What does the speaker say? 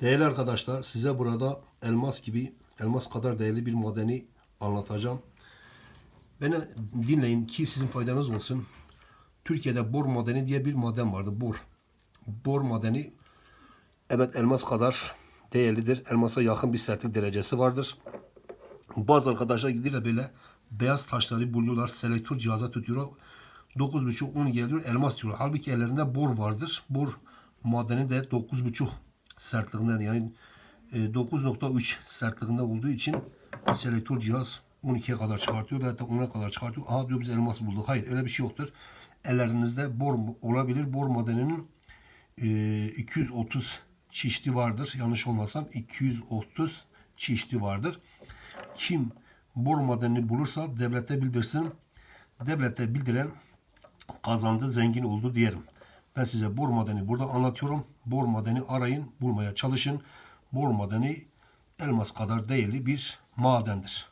Değerli arkadaşlar size burada elmas gibi, elmas kadar değerli bir madeni anlatacağım. Beni dinleyin ki sizin faydanız olsun. Türkiye'de bor madeni diye bir maden vardı. Bor. Bor madeni evet elmas kadar değerlidir. Elmasa yakın bir sertlik derecesi vardır. Bazı arkadaşlar gidiyorlar böyle beyaz taşları buluyorlar. Selektör cihaza tutuyor. 9.5-10 geliyor elmas diyor. Halbuki ellerinde bor vardır. Bor madeni de 9.5 sertliğinden yani e, 9.3 sertliğinde olduğu için selektör cihaz 12'ye kadar çıkartıyor ve hatta 10'a kadar çıkartıyor. Aha diyor biz elmas bulduk. Hayır öyle bir şey yoktur. Ellerinizde bor olabilir. Bor madeninin e, 230 çeşidi vardır. Yanlış olmasam 230 çeşidi vardır. Kim bor madenini bulursa devlete bildirsin. Devlete bildiren kazandı, zengin oldu diyelim. Ben size bor madeni burada anlatıyorum. Bor madeni arayın, bulmaya çalışın. Bor madeni elmas kadar değerli bir madendir.